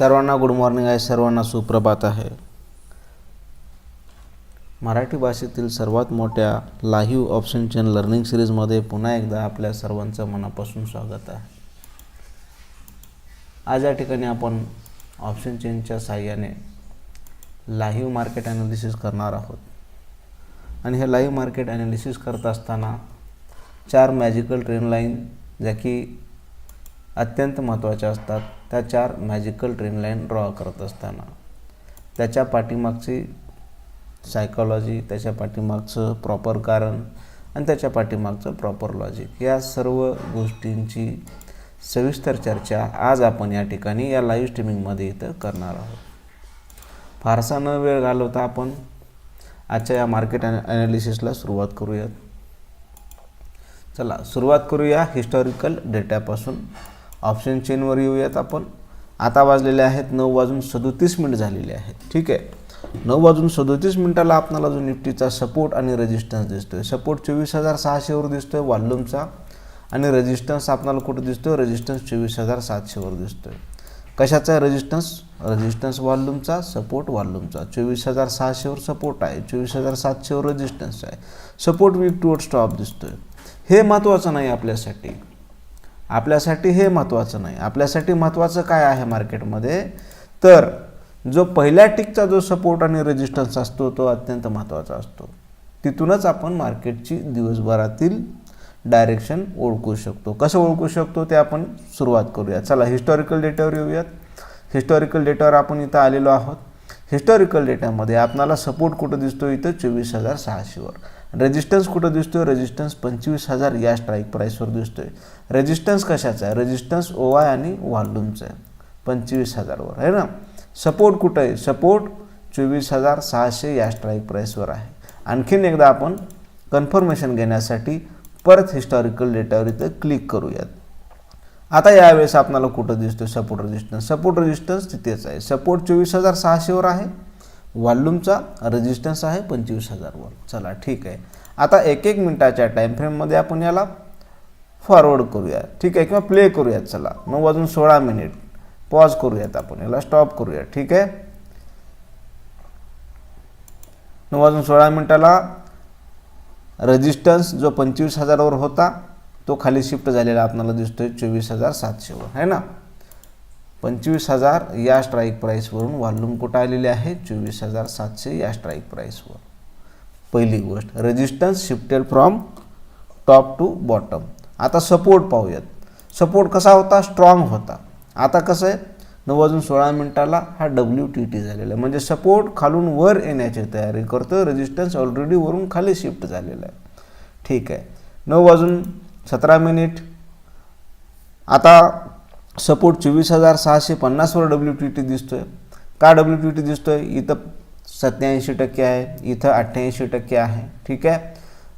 सर्वांना good morning आहे सर्वांना सुप्रभात आहे. मराठी भाषेतील सर्वात मोठ्या लाईव्ह ऑप्शन चेन लर्निंग सिरीजमध्ये पुन्हा एकदा आपल्या सर्वांचं मनापासून स्वागत आहे. आज या ठिकाणी आपण ऑप्शन चेनच्या साह्याने लाईव्ह मार्केट ॲनालिसिस करणार आहोत. आणि हे लाईव्ह मार्केट ॲनालिसिस करत असताना चार मॅजिकल ट्रेन लाईन ज्या की अत्यंत महत्त्वाच्या असतात. त्या चार मॅजिकल ट्रेन लाईन ड्रॉ करत असताना. त्याच्या पाठीमागची सायकॉलॉजी त्याच्या पाठीमागचं प्रॉपर कारण आणि त्याच्या पाठीमागचं प्रॉपर लॉजिक या सर्व गोष्टींची सविस्तर चर्चा आज आपण या ठिकाणी या लाईव्ह स्ट्रीमिंगमध्ये इथं करणार आहोत. फारसा न वेळ घालवता आपण आजच्या या मार्केट ॲनालिसिसला सुरुवात करूयात. चला सुरुवात करूया हिस्टॉरिकल डेटापासून ऑप्शन चेनवर येऊयात आपण. आता वाजलेले आहेत नऊ वाजून सदोतीस मिनिट झालेले आहेत. ठीक आहे? नऊ वाजून सदोतीस मिनिटाला आपणाला जो निफ्टीचा सपोर्ट आणि रेजिस्टन्स दिसतोय. सपोर्ट चोवीस हजार सहाशेवर दिसतोय वॉल्यूमचा आणि रेजिस्टन्स आपणाला कुठं दिसतोय? रेजिस्टन्स चोवीस हजार सातशेवर दिसतोय. कशाचा आहे रेजिस्टन्स रेजिस्टन्स वॉल्यूमचा सपोर्ट वॉल्यूमचा चोवीस हजार सहाशेवर सपोर्ट आहे. चोवीस हजार सातशेवर रेजिस्टन्स आहे. सपोर्ट वीक टुवर्ड स्टॉप दिसतोय. हे महत्त्वाचं नाही आपल्यासाठी. आपल्यासाठी हे महत्त्वाचं नाही. आपल्यासाठी महत्त्वाचं काय आहे मार्केटमध्ये? तर जो पहिल्या टिकचा जो सपोर्ट आणि रेजिस्टन्स असतो तो अत्यंत महत्त्वाचा असतो. तिथूनच आपण मार्केटची दिवसभरातील डायरेक्शन ओळखू शकतो. कसं ओळखू शकतो ते आपण सुरुवात करूया चला हिस्टॉरिकल डेटावर येऊयात. हिस्टॉरिकल डेटावर आपण इथं आलेलो आहोत. हिस्टॉरिकल डेटामध्ये आपणाला सपोर्ट कुठं दिसतो? इथं चोवीस हजार सहाशेवर रेजिस्टन्स कुठं दिसतोय? रेजिस्टन्स पंचवीस हजार या स्ट्राईक प्राईसवर दिसतोय. रेजिस्टन्स कशाचा आहे? रेजिस्टन्स ओ आय आणि व्हॉल्यूमचा आहे. पंचवीस हजारवर आहे ना? सपोर्ट कुठं आहे? सपोर्ट चोवीस हजार सहाशे या स्ट्राईक प्राईसवर आहे. आणखीन एकदा आपण कन्फर्मेशन घेण्यासाठी परत हिस्टॉरिकल डेटावर इथं क्लिक करूयात. आता यावेळेस आपल्याला कुठं दिसतो सपोर्ट रेजिस्टन्स सपोर्ट रेजिस्टन्स तिथेच आहे. सपोर्ट चोवीस हजार सहाशेवर आहे. वॉल्यूमचा रेजिस्टन्स आहे पंचवीस हजारवर चला ठीक आहे. आता एक एक मिनटाच्या टाईम फ्रेममध्ये आपण याला फॉरवर्ड करूया. ठीक आहे किंवा प्ले करूयात चला. नऊ वाजून सोळा मिनिट पॉज करूयात आपण. याला स्टॉप करूया. ठीक आहे? नऊ वाजून सोळा मिनिटाला रेजिस्टन्स जो पंचवीस हजारावर होता तो खाली शिफ्ट झालेला आपल्याला दिसतोय चोवीस हजार सातशेवर. है ना? पंचवीस हजार या स्ट्राईक प्राईसवरून व्हॉल्यूम कुठं आलेले आहे? चोवीस हजार सातशे या स्ट्राईक प्राईसवर पहिली गोष्ट resistance shifted from top to bottom आता सपोर्ट पाहूयात. सपोर्ट कसा होता? स्ट्रॉंग होता. आता कसं आहे? नऊ वाजून सोळा मिनिटाला हा डब्ल्यू टी टी झालेला आहे. म्हणजे सपोर्ट खालून वर येण्याची तयारी करतो रेजिस्टन्स ऑलरेडी वरून खाली शिफ्ट झालेला आहे. ठीक आहे. नऊ वाजून सतरा मिनिट. आता सपोर्ट चोवीस हजार सहाशे पन्नासवर डब्ल्यू टी टी दिसतो आहे का डब्ल्यू टी टी दिसतो आहे इथं सत्याऐंशी टक्के आहे इथं अठ्ठ्याऐंशी टक्के आहे. ठीक आहे?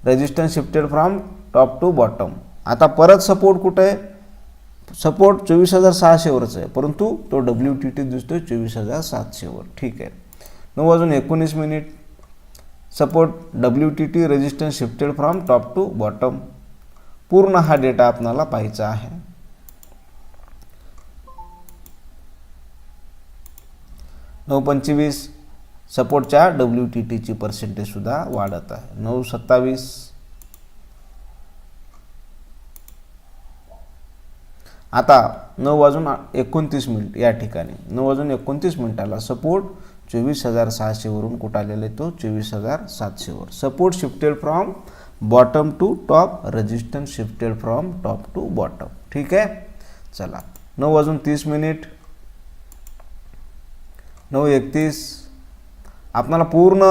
Resistance shifted from top to bottom आता परत सपोर्ट कुठं? आहे सपोर्ट चोवीस हजार सहाशेवरच आहे. परंतु तो डब्ल्यू टी टी दिसतो आहे चोवीस हजार सातशेवर. ठीक आहे? नऊ वाजून एकोणीस minute. Support W T T resistance shifted from top to bottom पूर्ण हा डेटा आपणाला पाहायचा आहे. नऊ पंचवीस सपोर्टच्या डब्ल्यू टी टीची पर्सेंटेजसुद्धा वाढत आहे. नऊ सत्तावीस. आता नऊ वाजून एकोणतीस मिनिट या ठिकाणी. नऊ वाजून एकोणतीस मिनिटाला सपोर्ट चोवीस हजार सहाशेवरून कुठं आलेला आहे तो? चोवीस हजार सातशेवर. Support shifted from bottom to top resistance shifted from top to bottom ठीक आहे? चला. नऊ वाजून तीस मिनिट. नऊ एकतीस. आपणाला पूर्ण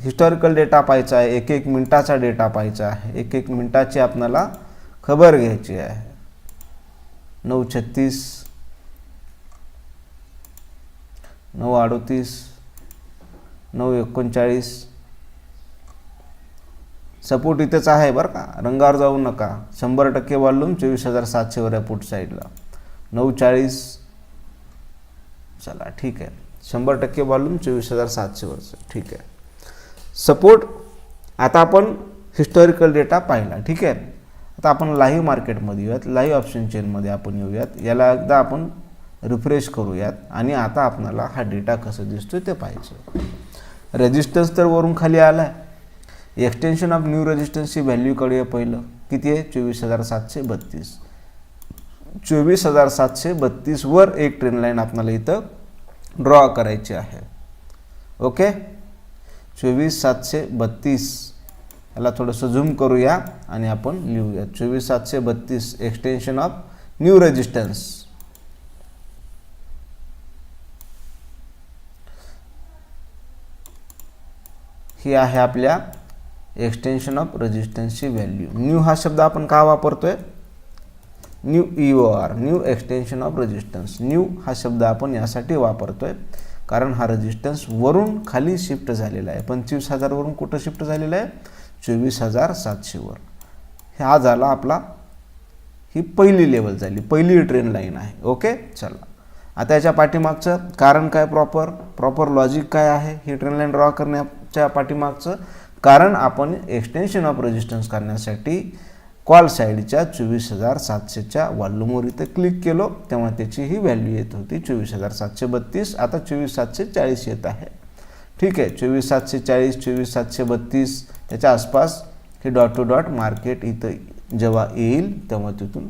हिस्टॉरिकल डेटा पाहायचा आहे. एक एक मिनटाचा डेटा पाहायचा आहे. एक एक मिनटाची आपल्याला खबर घ्यायची आहे. नऊ छत्तीस. नऊ अडतीस. नऊ एकोणचाळीस. सपोर्ट इथेच आहे बरं का. रंगावर जाऊ नका. शंभर टक्के वॉल्यूम चोवीस हजार सातशेवर आहे पुट साईडला नऊ चाळीस. चला ठीक आहे. शंभर टक्के वॉल्यूम चोवीस हजार सातशेवरचं ठीक आहे. सपोर्ट आता आपण हिस्टॉरिकल डेटा पाहिला. ठीक आहे. आता आपण लाईव्ह मार्केटमध्ये येऊयात. लाईव्ह ऑप्शन चेनमध्ये आपण येऊयात. याला एकदा आपण रिफ्रेश करूयात. आणि आता आपणाला हा डेटा कसं दिसतोय ते पाहायचं. रेजिस्टन्स तर वरून खाली आला आहे एक्सटेन्शन ऑफ न्यू रेजिस्टन्सची व्हॅल्यू कळूया पहिलं. किती आहे? चोवीस हजार सातशे बत्तीस. चोवीस हजार सातशे बत्तीसवर एक ट्रेन लाईन आपणाला इथं ड्रॉ करायची आहे. ओके चोवीस सातशे बत्तीस. याला थोडंसं झूम करूया आणि आपण लिहूया. चोवीस सातशे बत्तीस एक्सटेन्शन ऑफ न्यू रेजिस्टन्स ही आहे आपल्या एक्सटेन्शन ऑफ रेजिस्टन्सची व्हॅल्यू न्यू हा शब्द आपण का वापरतोय? New E O R new extension of resistance new हा शब्द आपण यासाठी वापरतो आहे कारण हा रेजिस्टन्स वरून खाली शिफ्ट झालेला आहे. पंचवीस हजारवरून कुठं शिफ्ट झालेला आहे? चोवीस हजार सातशेवर हा झाला आपला ही पहिली लेवल झाली. पहिली ट्रेन लाईन आहे. ओके चला. आता याच्या पाठीमागचं कारण काय प्रॉपर प्रॉपर लॉजिक काय आहे? ही ट्रेन लाईन ड्रॉ करण्याच्या पाठीमागचं कारण आपण एक्सटेन्शन ऑफ रेजिस्टन्स करण्यासाठी कॉल साईडच्या चोवीस हजार सातशेच्या वॉल्यूमवर इथं क्लिक केलो तेव्हा त्याची ही व्हॅल्यू येत होती चोवीस हजार सातशे बत्तीस. आता चोवीस सातशे चाळीस येत आहे. ठीक आहे चोवीस सातशे चाळीस चोवीस सातशे बत्तीस याच्या आसपास हे डॉट टू डॉट मार्केट इथं जेव्हा येईल तेव्हा तिथून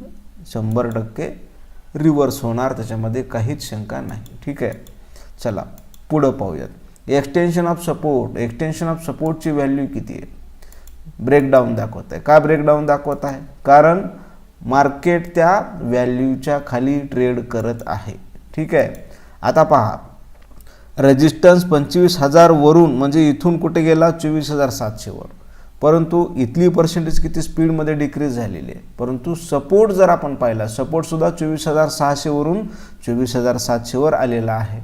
शंभर टक्के रिव्हर्स होणार त्याच्यामध्ये काहीच शंका नाही. ठीक आहे चला पुढं पाहूयात. Extension of support extension of सपोर्टची value किती आहे? ब्रेकडाऊन दाखवत आहे का ब्रेकडाऊन दाखवत आहे कारण मार्केट त्या व्हॅल्यूच्या खाली ट्रेड करत आहे. ठीक आहे? आता पहा. रेजिस्टन्स पंचवीस हजारवरून म्हणजे इथून कुठे गेला? चोवीस हजार सातशेवर परंतु इथली पर्सेंटेज किती स्पीडमध्ये डिक्रीज झालेली आहे. परंतु सपोर्ट जर आपण पाहिला सपोर्टसुद्धा चोवीस हजार सहाशेवरून चोवीस हजार सातशेवर आलेला आहे.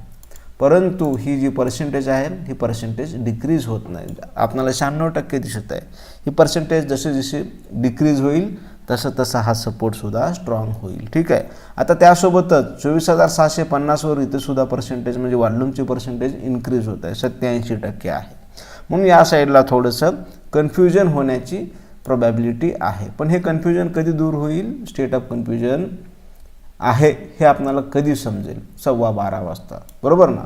परंतु ही जी पर्सेंटेज आहे ही पर्सेंटेज डिक्रीज होत नाही. आपल्याला शहाण्णव टक्के दिसत आहे. ही पर्सेंटेज जसे जसे डिक्रीज होईल तसं तसा हा सपोर्टसुद्धा स्ट्रॉंग होईल. ठीक आहे? आता त्यासोबतच चोवीस हजार सहाशे पन्नासवर इथे सुद्धा पर्सेंटेज म्हणजे वॉल्यूमची पर्सेंटेज इन्क्रीज होत आहे. सत्याऐंशी टक्के आहे. म्हणून या साईडला थोडंसं कन्फ्युजन होण्याची प्रोबॅबिलिटी आहे. पण हे कन्फ्युजन कधी दूर होईल? स्टेट ऑफ कन्फ्युजन आहे हे आपल्याला कधी समजेल? सव्वा बारा वाजता. बरोबर ना?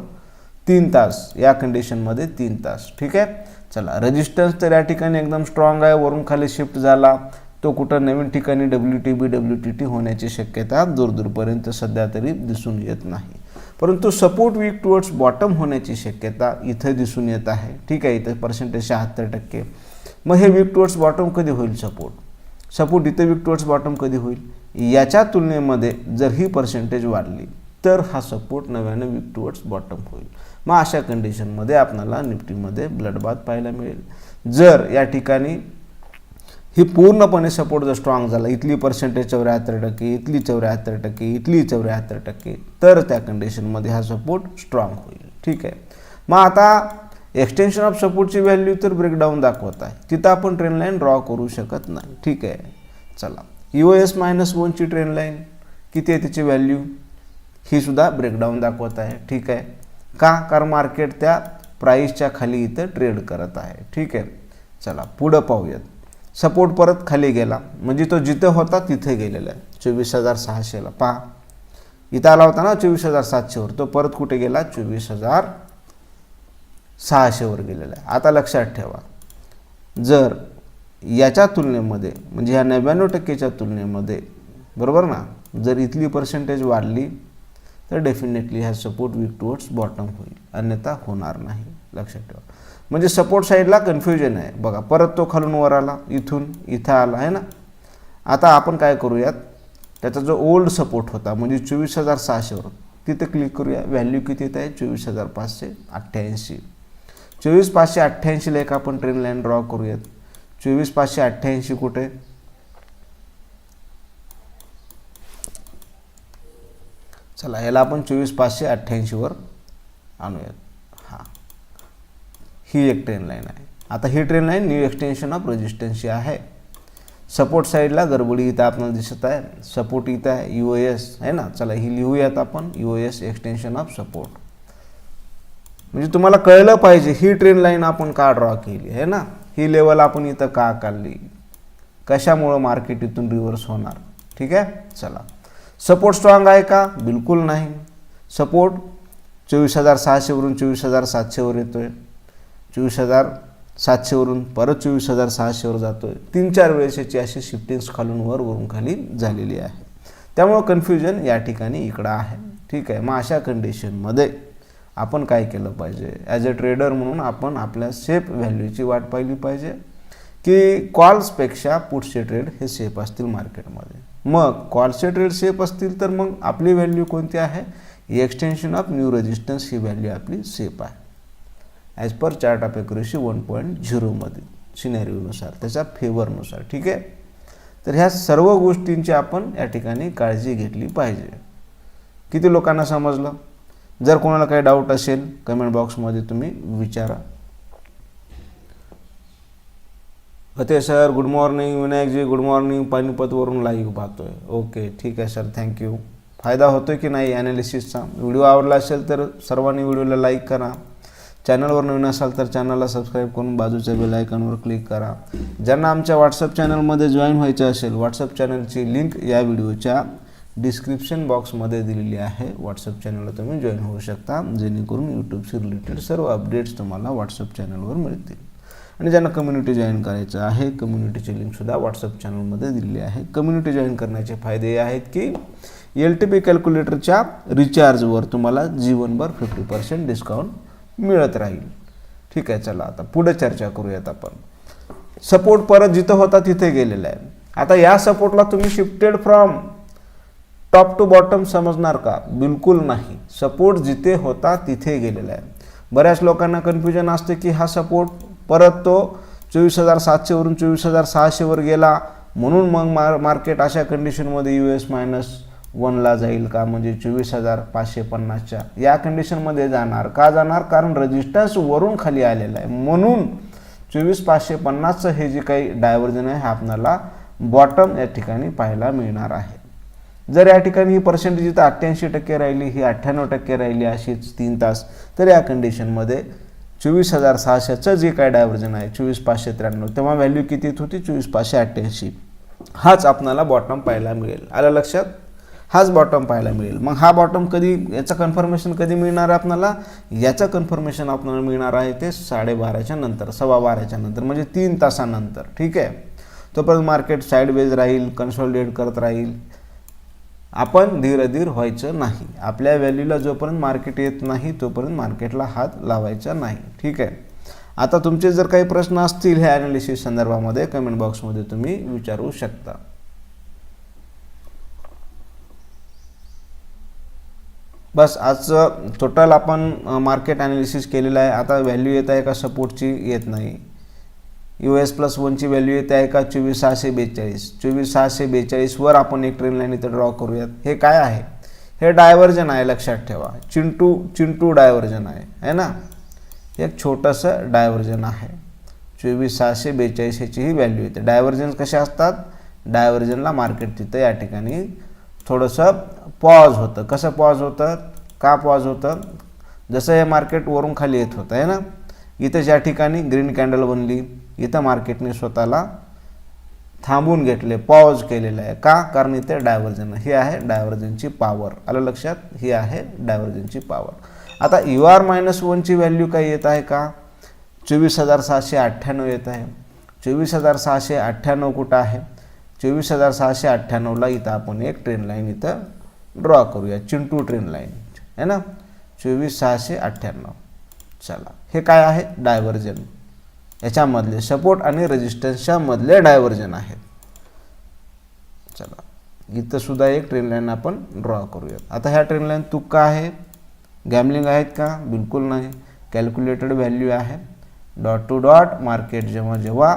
तीन तास. या कंडिशनमध्ये तीन तास. ठीक आहे? चला रजिस्टन्स तर या ठिकाणी एकदम स्ट्रॉंग आहे. वरून खाली शिफ्ट झाला. तो कुठं नवीन ठिकाणी W T B W T T होण्याची शक्यता दूरदूरपर्यंत सध्या तरी दिसून येत नाही. परंतु सपोर्ट वीक टुवर्ड्स बॉटम होण्याची शक्यता इथं दिसून येत आहे. ठीक आहे? इथं पर्सेंटेज शहात्तर टक्के. मग हे वीक टुवर्ड्स बॉटम कधी होईल सपोर्ट सपोर्ट इथं वीक टुवर्ड्स बॉटम कधी होईल? याच्या तुलनेमध्ये जर ही पर्सेंटेज वाढली तर हा सपोर्ट नव्यानं वीक टुवर्ड्स बॉटम होईल. मग अशा कंडिशनमध्ये आपल्याला निफ्टीमध्ये ब्लडबाद पाहायला मिळेल. जर या ठिकाणी ही पूर्णपणे सपोर्ट जर स्ट्रॉंग झाला इथली पर्सेंटेज चौऱ्याहत्तर टक्के इथली चौऱ्याहत्तर टक्के इथली चौऱ्याहत्तर टक्के तर त्या कंडिशनमध्ये हा सपोर्ट स्ट्रॉंग होईल. ठीक आहे? मग आता एक्सटेन्शन ऑफ सपोर्टची व्हॅल्यू तर ब्रेकडाऊन दाखवत आहे. तिथं आपण ट्रेन लाईन ड्रॉ करू शकत नाही. ठीक आहे? चला. यू एस मायनस वनची ट्रेन लाईन किती आहे त्याची व्हॅल्यू ही सुद्धा ब्रेकडाऊन दाखवत आहे. ठीक आहे? का? कारण मार्केट त्या प्राईसच्या खाली इथं ट्रेड करत आहे. ठीक आहे? चला पुढं पाहूयात. सपोर्ट परत खाली गेला. म्हणजे तो जिथं होता तिथे गेलेला आहे. चोवीस हजार सहाशेला. पहा. इथं आला होता ना चोवीस हजार सातशेवर. तो परत कुठे गेला? चोवीस हजार सहाशेवर गेलेला आहे. आता लक्षात ठेवा. जर याच्या तुलनेमध्ये म्हणजे ह्या नव्याण्णव टक्केच्या तुलनेमध्ये बरोबर ना? जर इथली पर्सेंटेज वाढली तर डेफिनेटली ह्या सपोर्ट वीक टुवर्ड्स बॉटम होईल. अन्यथा होणार नाही. लक्षात ठेवा. म्हणजे सपोर्ट साईडला कन्फ्युजन आहे. बघा परत तो खालून वर आला इथून इथं आला आहे ना? आता आपण काय करूयात? त्याचा जो ओल्ड सपोर्ट होता म्हणजे चोवीस हजार सहाशेवर तिथं क्लिक करूया. व्हॅल्यू किती येत आहे? चोवीस हजार पाचशे अठ्ठ्याऐंशी. चोवीस पाचशे अठ्ठ्याऐंशीला एक आपण ट्रेन लाईन ड्रॉ करूयात. चोवीस पाचशे अठ्ठ्याऐंशी कुठे? चला याला आपण चोवीस पाचशे अठ्ठ्याऐंशीवर आणूयात. हां. ही एक ट्रेन लाईन आहे. आता ही trend line new extension of रेजिस्टन्सची आहे. सपोर्ट साईडला गडबडी इथं आपल्याला दिसत आहे. सपोर्ट इथं आहे. यू एस आहे ना? चला ही लिहूयात आपण. U S extension of support म्हणजे तुम्हाला कळलं पाहिजे ही ट्रेन लाईन आपण का ड्रॉ केली आहे ना? ही लेवल आपण इथं का काढली? कशामुळं मार्केट इथून रिव्हर्स होणार? ठीक आहे? चला. सपोर्ट स्ट्रॉंग आहे का? बिलकुल नाही. सपोर्ट चोवीस हजार सहाशेवरून चोवीस हजार सातशेवर येतो आहे चोवीस हजार सातशेवरून परत चोवीस हजार सहाशेवर जातो आहे तीन चार वेळेस याची अशी शिफ्टिंग्स खालून वर वरून खाली झालेली आहे. त्यामुळं कन्फ्युजन या ठिकाणी इकडं आहे. ठीक आहे? मग अशा कंडिशनमध्ये आपण काय केलं पाहिजे? ॲज अ ट्रेडर म्हणून आपण आपल्या सेफ व्हॅल्यूची वाट पाहिली पाहिजे. की कॉल्सपेक्षा पुढचे ट्रेड हे सेफ असतील मार्केटमध्ये मग कॉल्सचे ट्रेड सेफ असतील तर मग आपली व्हॅल्यू कोणती आहे? एक्सटेन्शन ऑफ न्यू रेजिस्टन्स ही व्हॅल्यू आपली सेफ आहे. As per chart of accuracy one point झिरोमध्ये सिनेरिओनुसार त्याच्या फेवरनुसार ठीक आहे? तर ह्या सर्व गोष्टींची आपण या ठिकाणी काळजी घेतली पाहिजे. किती लोकांना समजलं? जर कोणाला काही डाऊट असेल कमेंट बॉक्समध्ये तुम्ही विचारा. Fate sir good morning Vinayakji good morning पानिपतवरून live पाहतोय. ओके ठीक आहे सर थँक्यू फायदा होतोय की नाही ॲनालिसिसचा व्हिडिओ आवडला असेल तर सर्वांनी व्हिडिओला लाईक करा. चॅनलवर नवीन असाल तर चॅनलला सबस्क्राईब करून बाजूच्या बेल आयकॉनवर क्लिक करा. ज्यांना आमच्या व्हॉट्सअप चॅनलमध्ये जॉईन व्हायचं असेल व्हॉट्सअप चॅनलची लिंक या व्हिडिओच्या डिस्क्रिप्शन बॉक्समध्ये दिलेली आहे. व्हॉट्सअप चॅनलला तुम्ही जॉईन होऊ शकता. जेणेकरून यूट्यूबशी रिलेटेड सर्व अपडेट्स तुम्हाला व्हॉट्सअप चॅनलवर मिळतील. आणि ज्यांना कम्युनिटी जॉईन करायचं आहे कम्युनिटीची लिंकसुद्धा व्हॉट्सअप चॅनलमध्ये दिलेली आहे. कम्युनिटी जॉईन करण्याचे फायदे आहेत की एल टी पी कॅल्क्युलेटरच्या रिचार्जवर तुम्हाला जीवनभर फिफ्टी पर्सेंट डिस्काउंट मिळत राहील. ठीक आहे चला आता पुढे चर्चा करूयात आपण. सपोर्ट परत जिथं होता तिथे गेलेला आहे. आता या सपोर्टला तुम्ही shifted from top to bottom समजणार का? बिलकुल नाही. सपोर्ट जिथे होता तिथे गेलेला आहे. बऱ्याच लोकांना कन्फ्युजन असते की हा सपोर्ट परत तो चोवीस हजार सातशेवरून चोवीस हजार सहाशेवर गेला म्हणून मग मार मार्केट अशा कंडिशनमध्ये यू एस मायनस वनला जाईल का? म्हणजे चोवीस हजार पाचशे पन्नासच्या. या कंडिशनमध्ये जाणार. का जाणार? कारण रजिस्टन्स वरून खाली आलेला आहे. म्हणून चोवीस पाचशे पन्नासचं हे जे काही डायव्हर्जन आहे हे आपल्याला बॉटम या ठिकाणी पाहायला मिळणार आहे. जर या ठिकाणी ही पर्सेंटेज इथं अठ्ठ्याऐंशी टक्के राहिली ही अठ्ठ्याण्णव टक्के राहिली अशीच तीन तास तर या कंडिशनमध्ये चोवीस हजार सहाशेचं जे काय डायव्हर्जन आहे चोवीस पाचशे त्र्याण्णव तेव्हा व्हॅल्यू किती येत होती? चोवीस पाचशे अठ्ठ्याऐंशी. हाच आपणाला बॉटम पाहायला मिळेल. आलं लक्षात? हाच बॉटम पाहायला मिळेल. मग हा बॉटम कधी याचं कन्फर्मेशन कधी मिळणार आहे आपल्याला याचं कन्फर्मेशन आपल्याला मिळणार आहे ते साडेबाराच्या नंतर सव्वा बाराच्या नंतर म्हणजे तीन तासानंतर. ठीक आहे? तोपर्यंत मार्केट साईडवेज राहील कन्सॉलिडेट करत राहील. आपण धीरधीर व्हायचं नाही. आपल्या व्हॅल्यूला जोपर्यंत मार्केट येत नाही तोपर्यंत मार्केटला हात लावायचा नाही. ठीक आहे? आता तुमचे जर काही प्रश्न असतील ह्या ॲनालिसिस संदर्भामध्ये कमेंट बॉक्समध्ये तुम्ही विचारू शकता. बस आजचं टोटल आपण मार्केट ॲनालिसिस केलेलं आहे. आता व्हॅल्यू येत आहे का? सपोर्टची येत नाही. यू एस प्लस वनची व्हॅल्यू येते आहे का? चोवीस सहाशे बेचाळीस. चोवीस सहाशे बेचाळीसवर आपण एक ट्रेन लाईन इथं ड्रॉ करूयात. हे काय आहे? हे डायव्हर्जन आहे लक्षात ठेवा. चिंटू चिंटू डायव्हर्जन आहे. है ना? एक छोटंसं डायव्हर्जन आहे. चोवीस सहाशे बेचाळीस ह्याची ही व्हॅल्यू येते. डायव्हर्जन्स कसे असतात? डायव्हर्जनला मार्केट तिथं या ठिकाणी थोडंसं पॉज होतं. कसं पॉज होतं? का पॉज होतं? जसं हे मार्केट वरून खाली येत होतं. आहे ना? इथं ज्या ठिकाणी ग्रीन कॅन्डल बनली इथं मार्केटने स्वतःला थांबून घेतले पॉज केलेलं आहे. का? कारण इथे डायव्हर्जन ही आहे डायव्हर्जनची पॉवर आलं लक्षात? ही आहे डायव्हर्जनची पॉवर आता यू आर मायनस वनची व्हॅल्यू काय येत आहे का? चोवीस हजार सहाशे अठ्ठ्याण्णव येत आहे. चोवीस हजार सहाशे अठ्ठ्याण्णव कुठं आहे? चोवीस हजार सहाशे अठ्ठ्याण्णवला इथं आपण एक ट्रेन लाईन इथं ड्रॉ करूया. चिंटू ट्रेन लाईन है ना? चोवीस सहाशे अठ्ठ्याण्णव. चला. हे काय आहे? डायव्हर्जन याच्यामधले सपोर्ट आणि रेजिस्टन्सच्यामधले डायव्हर्जन आहेत. चला इथंसुद्धा एक ट्रेन लाईन आपण ड्रॉ करूयात. आता ह्या ट्रेन लाईन तुक्का आहे? गॅमलिंग आहेत का? बिलकुल नाही. कॅल्क्युलेटेड व्हॅल्यू आहे. डॉट टू डॉट मार्केट जेव्हा जेव्हा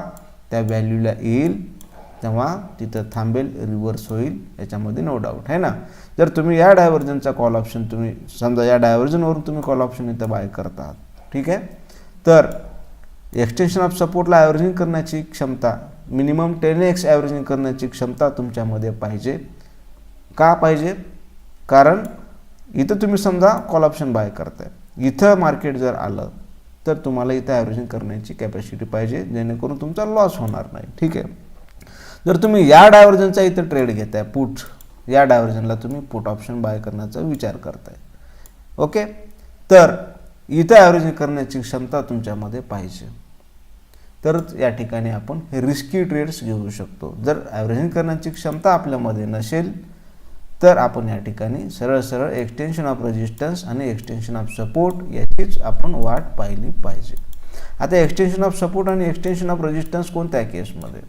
त्या व्हॅल्यूला येईल तेव्हा तिथं थांबेल रिव्हर्स होईल याच्यामध्ये नो डाऊट आहे ना? जर तुम्ही या डायव्हर्जनचा कॉल ऑप्शन तुम्ही समजा या डायव्हर्जनवरून तुम्ही कॉल ऑप्शन इथं बाय करता ठीक आहे? तर एक्सटेन्शन ऑफ सपोर्टला ॲव्हरेजिंग करण्याची क्षमता मिनिमम टेन एक्स ॲव्हरेजिंग करण्याची क्षमता तुमच्यामध्ये पाहिजे. का पाहिजे? कारण इथं तुम्ही समजा कॉल ऑप्शन बाय करताय. इथं मार्केट जर आलं तर तुम्हाला इथं ॲव्हरेजिंग करण्याची कॅपॅसिटी पाहिजे जेणेकरून तुमचा लॉस होणार नाही. ठीक आहे? जर तुम्ही या डायव्हर्जनचा इथं ट्रेड घेताय पुट या डायव्हर्जनला तुम्ही पुट ऑप्शन बाय करण्याचा विचार करताय. ओके तर इथं ॲव्हरेजिंग करण्याची क्षमता तुमच्यामध्ये पाहिजे. तरच या ठिकाणी आपण हे रिस्की ट्रेड्स घेऊ शकतो. जर ॲव्हरेजिंग करण्याची क्षमता आपल्यामध्ये नसेल तर आपण या ठिकाणी सरळ सरळ एक्सटेन्शन ऑफ रेजिस्टन्स आणि एक्सटेन्शन ऑफ सपोर्ट याचीच आपण वाट पाहिली पाहिजे. आता एक्सटेन्शन ऑफ सपोर्ट आणि एक्सटेन्शन ऑफ रेजिस्टन्स कोणत्या केसमध्ये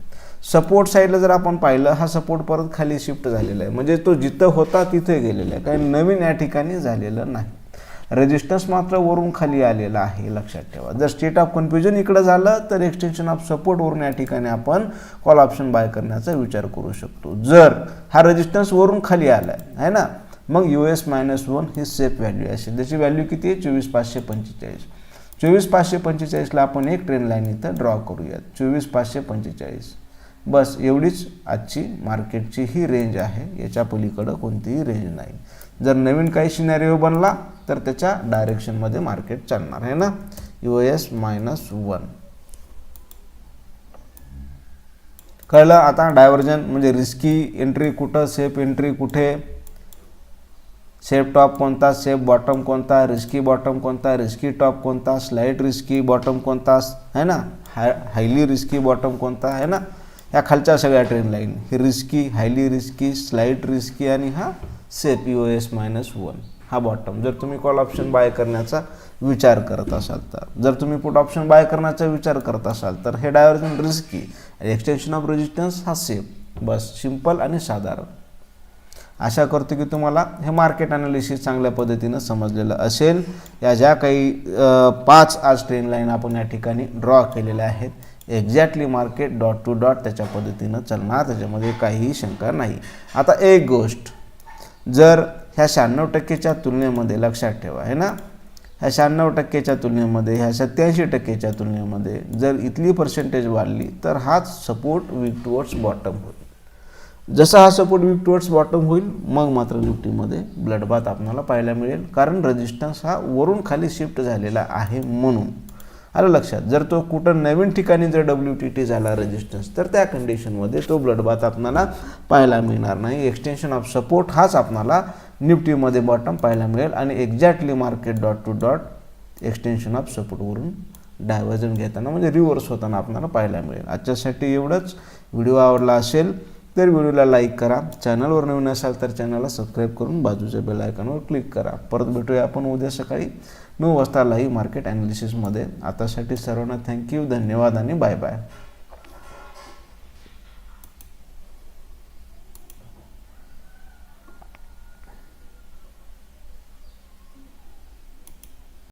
सपोर्ट साईडला जर आपण पाहिलं हा सपोर्ट परत खाली शिफ्ट झालेला आहे. म्हणजे तो जिथं होता तिथे गेलेला आहे. काही नवीन या ठिकाणी झालेलं नाही. रेजिस्टन्स मात्र वरून खाली आलेला आहे लक्षात ठेवा. जर स्टेट ऑफ कन्फ्युजन इकडं झालं तर एक्सटेन्शन ऑफ सपोर्टवरून या ठिकाणी आपण कॉल ऑप्शन बाय करण्याचा विचार करू शकतो. जर हा रेजिस्टन्स वरून खाली आला आहे ना? मग यू एस मायनस वन ही सेफ व्हॅल्यू असेल. त्याची व्हॅल्यू किती आहे? चोवीस पाचशे पंचेचाळीस. चोवीस पाचशे पंचेचाळीसला आपण एक ट्रेन लाईन इथं ड्रॉ करूयात. चोवीस पाचशे पंचेचाळीस. बस एवढीच आजची मार्केटची ही रेंज आहे. याच्या पलीकडं कोणतीही रेंज नाही. जर नवीन काही सिनॅरिओ बनला तर त्याच्या डायरेक्शनमध्ये मार्केट चालणार आहे ना? यू एस मायनस वन कळलं? आता डायव्हर्जन म्हणजे रिस्की एंट्री कुठं सेफ एंट्री कुठे? सेफ टॉप कोणता सेफ बॉटम कोणता? रिस्की बॉटम कोणता? रिस्की टॉप कोणता? स्लाईट रिस्की बॉटम कोणता? आहे ना? हाय हायली रिस्की बॉटम कोणता? आहे ना? ह्या खालच्या सगळ्या ट्रेन लाईन ही risky highly risky slight risky आणि हा safe U S minus one हा बॉटम जर तुम्ही कॉल ऑप्शन बाय करण्याचा विचार करत असाल तर. जर तुम्ही पुट ऑप्शन बाय करण्याचा विचार करत असाल तर हे divergence risky extension of resistance हा सेफ बस सिंपल आणि साधारण. आशा करतो की तुम्हाला हे मार्केट अनालिसिस चांगल्या पद्धतीनं समजलेलं असेल. या ज्या काही पाच आज ट्रेन लाईन आपण या ठिकाणी ड्रॉ केलेल्या आहेत exactly market dot two dot त्याच्या पद्धतीनं चालणार त्याच्यामध्ये काहीही शंका नाही. आता एक गोष्ट जर ह्या शहाण्णव टक्केच्या तुलनेमध्ये लक्षात ठेवा आहे ना? ह्या शहाण्णव टक्केच्या तुलनेमध्ये ह्या सत्याऐंशी टक्केच्या तुलनेमध्ये जर इथली पर्सेंटेज वाढली तर हाच सपोर्ट वीक टुवर्ड्स बॉटम होईल. जसा हा सपोर्ट वीक टुवर्ड्स बॉटम होईल मग मात्र निफ्टीमध्ये ब्लडबाथ आपणाला पाहायला मिळेल कारण रेजिस्टन्स हा वरून खाली शिफ्ट झालेला आहे म्हणून. आलं लक्षात. जर तो कुठं नवीन ठिकाणी जर डब्ल्यू टी टी झाला रेजिस्टन्स तर त्या कंडिशनमध्ये तो ब्लडबाथ आपल्याला पाहायला मिळणार नाही. एक्सटेन्शन ऑफ सपोर्ट हाच आपणाला निफ्टीमध्ये बॉटम पाहायला मिळेल आणि exactly market dot two dot extension of सपोर्टवरून divergence घेताना म्हणजे रिव्हर्स होताना आपल्याला पाहायला मिळेल. आजच्यासाठी एवढंच. व्हिडिओ आवडला असेल तर व्हिडिओला लाईक करा चॅनलवर नवीन असाल तर चॅनलला सबस्क्राईब करून बाजूच्या बेल आयकॉनवर क्लिक करा. परत भेटूया आपण उद्या सकाळी नऊ वाजता लाईव्ह मार्केट ॲनालिसिसमध्ये आतासाठी सर्वांना थँक्यू धन्यवाद आणि बाय बाय